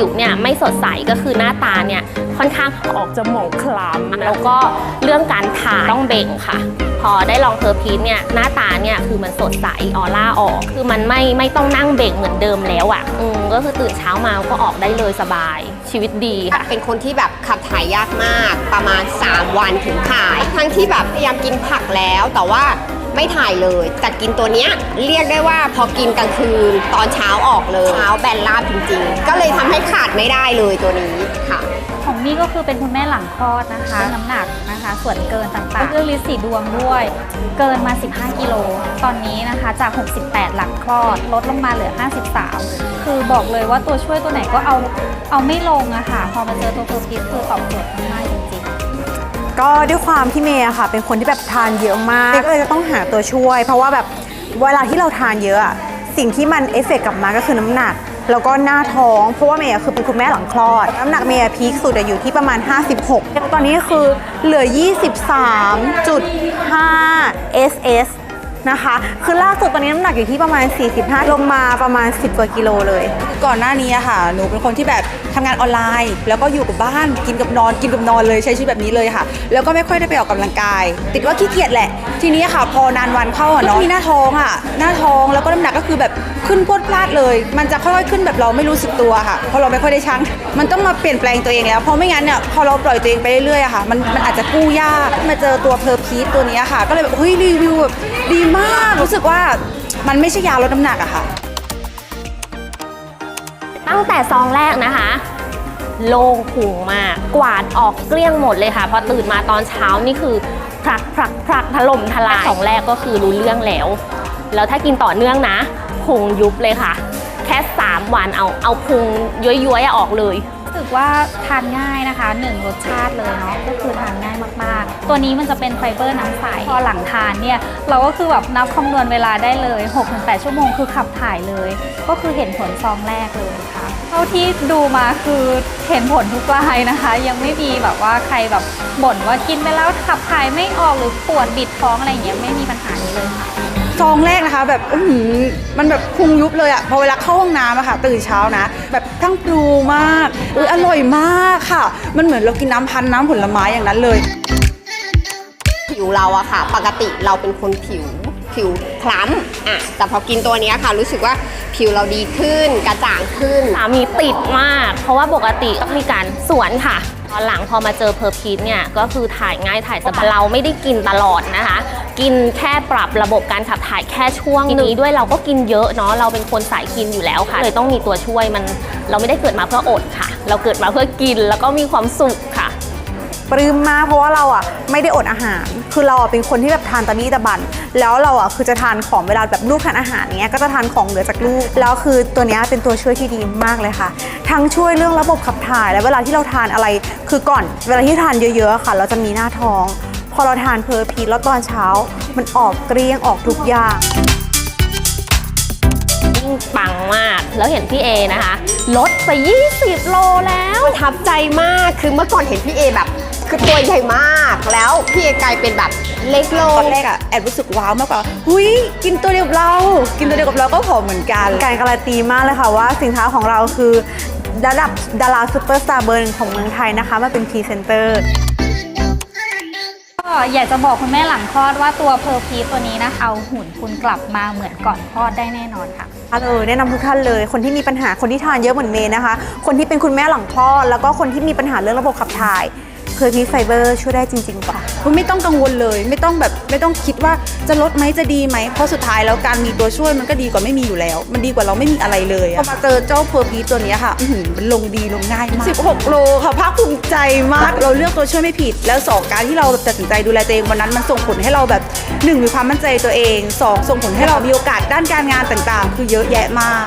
ผิวเนี่ยไม่สดใสก็คือหน้าตาเนี่ยค่อนข้างออกจะหมองคล้ำแล้วก็เรื่องการถ่ายต้องเบ่งค่ะ พอได้ลองเพอร์พีทเนี่ยหน้าตาเนี่ยคือมันสดใสออร่าออก คือมันไม่ไม่ต้องนั่งเบ่งเหมือนเดิมแล้วอะ่ะอืมก็คือตื่นเช้ามาก็ออกได้เลยสบาย ชีวิตดีค่ะ เป็นคนที่แบบขับถ่ายยากมากประมาณ 3 วันถึงถ่าย ทั้งที่แบบพยายามกินผักแล้วแต่ว่า ไม่ถ่ายเลยแต่กินตัวเนี้ยเรียกได้ว่าพอกินกลางคืนตอนเช้าออกเลยเช้าแบนราบจริงๆ ก็เลยทำให้ขาดไม่ได้เลยตัวนี้ค่ะ ของมี่ก็คือเป็นคุณแม่หลังคลอดนะคะ น้ำหนักนะคะ ส่วนเกินต่างๆเรื่องลิสีดวงด้วย เกินมา 15 กิโล ตอนนี้นะคะจาก 68 หลังคลอด ลดลงมาเหลือ 53 คือบอกเลยว่าตัวช่วยตัวไหนก็เอาเอาไม่ลงอะค่ะ พอมาเจอตัวโปรพิสคือตอบโจทย์มากจริงๆ ก็ด้วยความที่เมย์อะค่ะ เป็นคนที่แบบทานเยอะมากก็เลยจะต้องหาตัวช่วย เพราะว่าแบบเวลาที่เราทานเยอะอะสิ่งที่มันเอฟเฟกต์กลับมาก็คือน้ำหนัก แล้วก็หน้าท้อง เพราะว่าเมย์อะคือเป็นคุณแม่หลังคลอด น้ำหนักเมย์อะพีคสุดอะอยู่ที่ประมาณ 56 ตอนนี้คือเหลือ 23.5 SS นะคะ คือล่าสุดตอนนี้น้ำหนักอยู่ที่ประมาณ 45 ลงมาประมาณ 10 กว่ากิโลเลย ก่อนหน้านี้อะค่ะ หนูเป็นคนที่แบบทำงานออนไลน์ แล้วก็อยู่กับบ้านกินกับนอน กินกับนอนเลยใช้ชีวิตแบบนี้เลยค่ะ แล้วก็ไม่ค่อยได้ไปออกกำลังกาย ติดว่าขี้เกียจแหละ ทีนี้ค่ะ พอนานวันเข้าอะเนาะมีหน้าท้องอะหน้าท้องแล้วก็น้ำหนักก็คือแบบขึ้นพรวดพลาดเลย มันจะค่อยๆขึ้นแบบเราไม่รู้สึกตัวค่ะเพราะเราไม่ค่อยได้ชั่งมันต้องมาเปลี่ยนแปลงตัวเองแล้วเพราะไม่งั้นเนี่ยพอเราปล่อยตัวเองไปเรื่อยๆอะค่ะมันมันอาจจะกู้ยากมาเจอตัวเพอร์พีทตัวนี้ค่ะ ก็เลยแบบเฮ้ยรีวิวแบบ ดีมากรู้สึกว่ามันไม่ใช่ยาลดน้ำหนักอะค่ะ ตั้งแต่ซองแรกนะคะ โล่งพุงมากกวาดออกเกลี้ยงหมดเลยค่ะ พอตื่นมาตอนเช้านี่คือพลักพลักพลักถล่มทลายสองแรกก็คือรู้เรื่องแล้ว แล้วถ้ากินต่อเนื่องนะพุงยุบเลยค่ะ แค่ 3 วันเอาเอาพุงย้อยๆออกเลย สึกว่าทานง่ายนะคะหนึ่งรสชาติเลยเนาะก็คือทานง่ายมากๆ ตัวนี้มันจะเป็นไฟเบอร์น้ำใสพอหลังทานเนี่ยเราก็คือแบบนับคำนวณเวลาได้เลย 6-8 ชั่วโมงคือขับถ่ายเลย ก็คือเห็นผลซองแรกเลยค่ะเท่าที่ดูมาคือเห็นผลทุกรายนะคะ ยังไม่มีแบบว่าใครแบบบ่นว่ากินไปแล้วขับถ่ายไม่ออกหรือปวดบิดท้องอะไรอย่างเงี้ยไม่มีปัญหานี้เลยค่ะ ซองแรกนะคะ แบบอื้อหือมันแบบพุงยุบเลยอะพอเวลาเข้าห้องน้ำอะค่ะ ตื่นเช้านะ แบบทั้งปรูมากอุ้ยอร่อยมากค่ะ มันเหมือนเรากินน้ำพันธุ์น้ำผลไม้อย่างนั้นเลย ผิวเราอะค่ะ ปกติเราเป็นคนผิวผิวคล้ำอะแต่พอกินตัวเนี้ยค่ะ รู้สึกว่าผิวเราดีขึ้น กระจ่างขึ้น สามีติดมาก เพราะว่าปกติต้องมีการสวนค่ะ ตอนหลังพอมาเจอเพอร์พีทเนี่ย ก็คือถ่ายง่ายถ่ายสบายเราไม่ได้กินตลอดนะคะ กินแค่ปรับระบบการขับถ่ายแค่ช่วงนี้ด้วยเราก็กินเยอะเนาะเราเป็นคนสายกินอยู่แล้วค่ะ เลยต้องมีตัวช่วยมันเราไม่ได้เกิดมาเพื่ออดค่ะ เราเกิดมาเพื่อกินแล้วก็มีความสุขค่ะปลื้มมากเพราะว่าเราอะไม่ได้อดอาหาร คือเราอะเป็นคนที่แบบทานตะมี่ตะบัน แล้วเราอะคือจะทานของเวลาแบบลูกทานอาหารเนี้ยก็จะทานของเหลือจากลูก แล้วคือตัวเนี้ยเป็นตัวช่วยที่ดีมากเลยค่ะ ทั้งช่วยเรื่องระบบขับถ่ายและเวลาที่เราทานอะไร คือก่อนเวลาที่ทานเยอะๆอะค่ะ เราจะมีหน้าท้อง พอเราทานเพอร์พีทแล้วตอนเช้า มันออกเกลี้ยงออกทุกอย่างยิ่งปังมาก แล้วเห็นพี่เอนะคะ ลดไป 20 โลแล้วประทับใจมากคือเมื่อก่อนเห็นพี่เอแบบ คือตัวใหญ่มากแล้วพี่เอกลายเป็นแบบเล็กลตองนแรกอะแอบรู้สึกว้าวมากกว่าหุยกินตัวเดียวกับเรา กินตัวเดียวกับเราก็ผอมเหมือนกัน การการันตีมากเลยค่ะว่าสินค้าของเราคือระดับดาราซูเปอร์สตาร์เบอร์หนึ่งของเมืองไทยนะคะมาเป็นพรีเซนเตอร์ ก็อยากจะบอกคุณแม่หลังคลอดว่าตัวเพอร์พีตัวนี้นะเอาหุ่นคุณกลับมาเหมือนก่อนคลอดได้แน่นอนค่ะ เออแนะนำทุกท่านเลย คนที่มีปัญหาคนที่ทานเยอะเหมือนเมย์นะคะ คนที่เป็นคุณแม่หลังคลอดแล้วก็คนที่มีปัญหาเรื่องระบบขับถ่าย เพอร์พีไฟเบอร์ช่วยได้จริงๆค่ะคุณไม่ต้องกังวลเลย ไม่ต้องแบบไม่ต้องคิดว่าจะลดไหมจะดีไหมเพราะสุดท้ายแล้วการมีตัวช่วยมันก็ดีกว่าไม่มีอยู่แล้ว มันดีกว่าเราไม่มีอะไรเลยอะพอมาเจอเจ้าเพอร์พีตัวเนี้ยค่ะอื้อหือมันลงดีลงง่ายมาก 16 โลค่ะภาคภูมิใจมากเราเลือกตัวช่วยไม่ผิด แล้วสองการที่เราตัดสินใจดูแลตัวเองวันนั้นมันส่งผลให้เราแบบหนึ่งมีความมั่นใจตัวเองสองส่งผลให้เรามีโอกาสด้านการงานต่างๆ คือเยอะแยะมาก